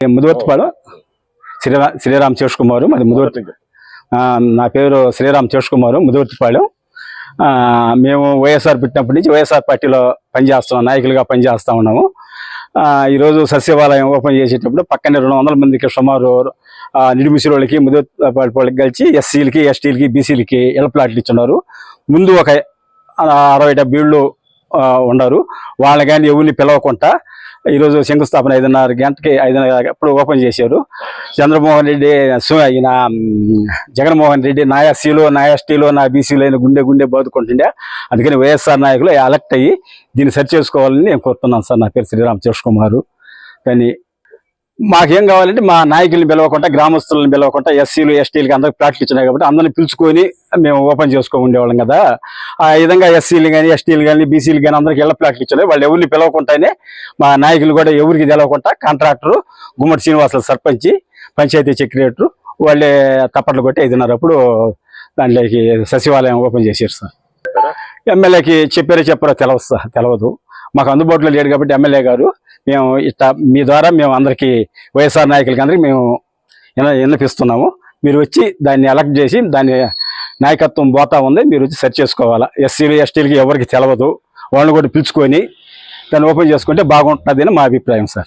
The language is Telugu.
ముదివర్తిపాడు శ్రీరా శ్రీరామ్ కుమారు మాది ముదివర్తి. నా పేరు శ్రీరామ్ కుమారు ముదివర్తిపాడు మేము వైఎస్ఆర్ పుట్టినప్పటి నుంచి వైఎస్ఆర్ పార్టీలో పనిచేస్తున్నాం నాయకులుగా పనిచేస్తా ఉన్నాము. ఈరోజు సస్యవాలయం ఓపెన్ చేసేటప్పుడు పక్కనే రెండు వందల మందికి సుమారు ఆ, నిడిమిసి వాళ్ళకి కలిసి ఎస్సీలకి ఎస్టీలకి బీసీలకి ఇళ్ళ ప్లాట్లు ఇచ్చున్నారు. ముందు ఒక అరవై డెబ్బై ఉన్నారు వాళ్ళని కానీ ఎవరిని పిలవకుండా ఈరోజు శంకుస్థాపన ఐదున్నర గంటకి ఐదున్నర అప్పుడు ఓపెన్ చేశారు. చంద్రమోహన్ రెడ్డి ఈయన జగన్మోహన్ రెడ్డి నా ఎస్సీలో నా ఎస్టీలో నా బీసీలో అయిన గుండె గుండె బాదుకుంటుండే. అందుకని వైఎస్ఆర్ నాయకులు అలెక్ట్ అయ్యి దీన్ని సరి చేసుకోవాలని నేను కోరుతున్నాను సార్. నా పేరు శ్రీరామ్ కుమారు కానీ మాకేం కావాలంటే మా నాయకుల్ని పిలవకుండా గ్రామస్తులను పిలవకుండా ఎస్సీలు ఎస్టీలకి అందరికి ప్లాట్లు ఇచ్చినాయి కాబట్టి అందరిని పిలుచుకొని మేము ఓపెన్ చేసుకో ఉండేవాళ్ళం కదా. ఆ విధంగా ఎస్సీలు కానీ ఎస్టీలు కానీ బీసీలు కానీ అందరికి ఇళ్ళ ప్లాట్లు ఇచ్చినాయి వాళ్ళు ఎవరిని పిలవకుండానే మా నాయకులు కూడా ఎవరికి తెలవకుండా కాంట్రాక్టరు గుమ్మడి శ్రీనివాసులు సర్పంచి పంచాయతీ సెక్రటరీ వాళ్ళే తప్పట్లు కొట్టి ఐదున్నర అప్పుడు దాంట్లోకి సచివాలయం ఓపెన్ చేశారు సార్. ఎమ్మెల్యేకి చెప్పారో చెప్పారో తెలవదు సార్ తెలవదు. మాకు అందుబాటులో లేడు కాబట్టి ఎమ్మెల్యే గారు మేము ఇట్లా మీ ద్వారా మేము అందరికీ వైఎస్ఆర్ నాయకులకి అందరికీ మేము విన- విన్నపిస్తున్నాము. మీరు వచ్చి దాన్ని ఎలక్ట్ చేసి దాన్ని నాయకత్వం పోతా ఉంది. మీరు వచ్చి సెర్చ్ చేసుకోవాలా. ఎస్సీలు ఎస్టీలకి ఎవరికి తెలవదు. వాళ్ళని కూడా పిలుచుకొని దాన్ని ఓపెన్ చేసుకుంటే బాగుంటుందని మా అభిప్రాయం సార్.